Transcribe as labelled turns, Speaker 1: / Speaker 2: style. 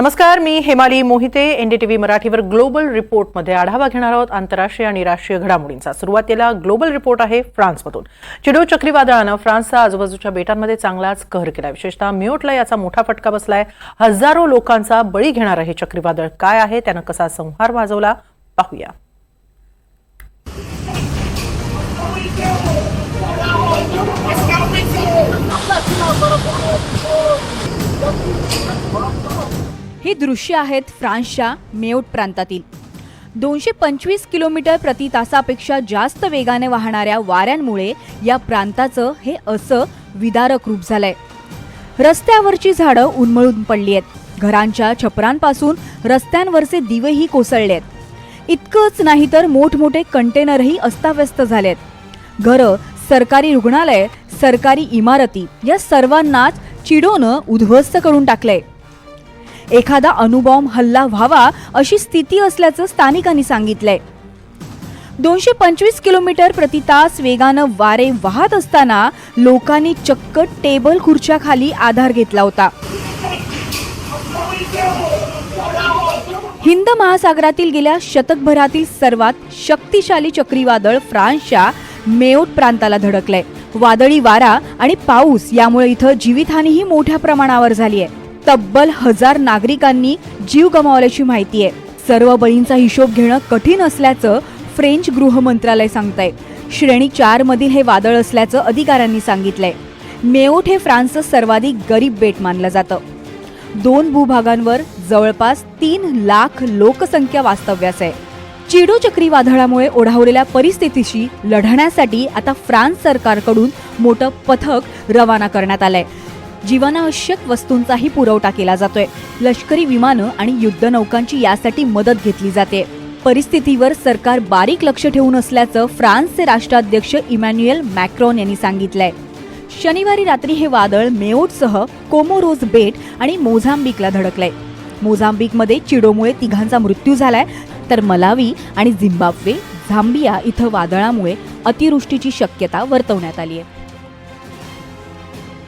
Speaker 1: नमस्कार मी हेमाली मोहिते एनडीटीव्ही मराठीवर ग्लोबल रिपोर्टमध्ये आढावा घेणार आहोत. आंतरराष्ट्रीय आणि राष्ट्रीय घडामोडींचा सुरुवातीला ग्लोबल रिपोर्ट आहे फ्रान्समधून. चिडो चक्रीवादळानं फ्रान्सचा आजूबाजूच्या बेटांमध्ये चांगलाच कहर केला विशेषतः म्युटला याचा मोठा फटका बसलाय. हजारो लोकांचा बळी घेणारं हे चक्रीवादळ काय आहे? त्यानं कसा संहार वाजवला पाहूया.
Speaker 2: ही दृश्य आहेत फ्रान्सच्या मेओट प्रांतातील. दोनशे पंचवीस किलोमीटर प्रति तासापेक्षा जास्त वेगाने वाहणाऱ्या वाऱ्यांमुळे या प्रांताचं हे असं विदारक रूप झालंय. रस्त्यावरची झाडं उन्मळून पडली आहेत. घरांच्या छपरांपासून रस्त्यांवरचे दिवेही कोसळले आहेत. इतकंच नाही तर मोठमोठे कंटेनरही अस्ताव्यस्त झालेत. घरं सरकारी रुग्णालय सरकारी इमारती या सर्वांनाच चिडोनं उद्ध्वस्त करून टाकलंय. एखादा अणुबॉम्ब हल्ला व्हावा अशी स्थिती असल्याचं स्थानिकांनी सांगितलंय. दोनशे पंचवीस किलोमीटर प्रति तास वेगानं वारे वाहत असताना लोकांनी चक्क टेबल खुर्च्या खाली आधार घेतला होता. हिंद महासागरातील गेल्या शतकभरातील सर्वात शक्तिशाली चक्रीवादळ फ्रान्सच्या मेओट प्रांताला धडकलंय. वादळी वारा आणि पाऊस यामुळे इथं जीवितहानीही मोठ्या प्रमाणावर झाली आहे तब्बल हजार नागरिकांनी जीव गमावल्याची माहिती आहे. सर्व बळींचा हिशोब घेणं कठीण असल्याचं फ्रेंच गृह मंत्रालय सांगतंय. श्रेणी चार मधील हे वादळ असल्याचं अधिकाऱ्यांनी सांगितलंय. मेओट हे फ्रान्सचं सर्वाधिक गरीब बेट मानलं जातं. दोन भूभागांवर जवळपास तीन लाख लोकसंख्या वास्तव्यास आहे. चिडो चक्रीवादळामुळे ओढावलेल्या परिस्थितीशी लढण्यासाठी आता फ्रान्स सरकारकडून मोठं पथक रवाना करण्यात आलंय. जीवनावश्यक वस्तूंचाही पुरवठा केला जातोय. लष्करी विमानं आणि युद्धनौकांची यासाठी मदत घेतली जाते. परिस्थितीवर सरकार बारीक लक्ष ठेवून असल्याचं फ्रान्सचे राष्ट्राध्यक्ष इमॅन्युएल मॅक्रॉन यांनी सांगितलंय. शनिवारी रात्री हे वादळ मेओटसह कोमोरोज बेट आणि मोझांबिकला धडकलंय. मोझांबिकमध्ये चिडोमुळे तिघांचा मृत्यू झालाय. तर मलावी आणि झिम्बाब्वे झांबिया इथं वादळामुळे अतिवृष्टीची शक्यता वर्तवण्यात आली आहे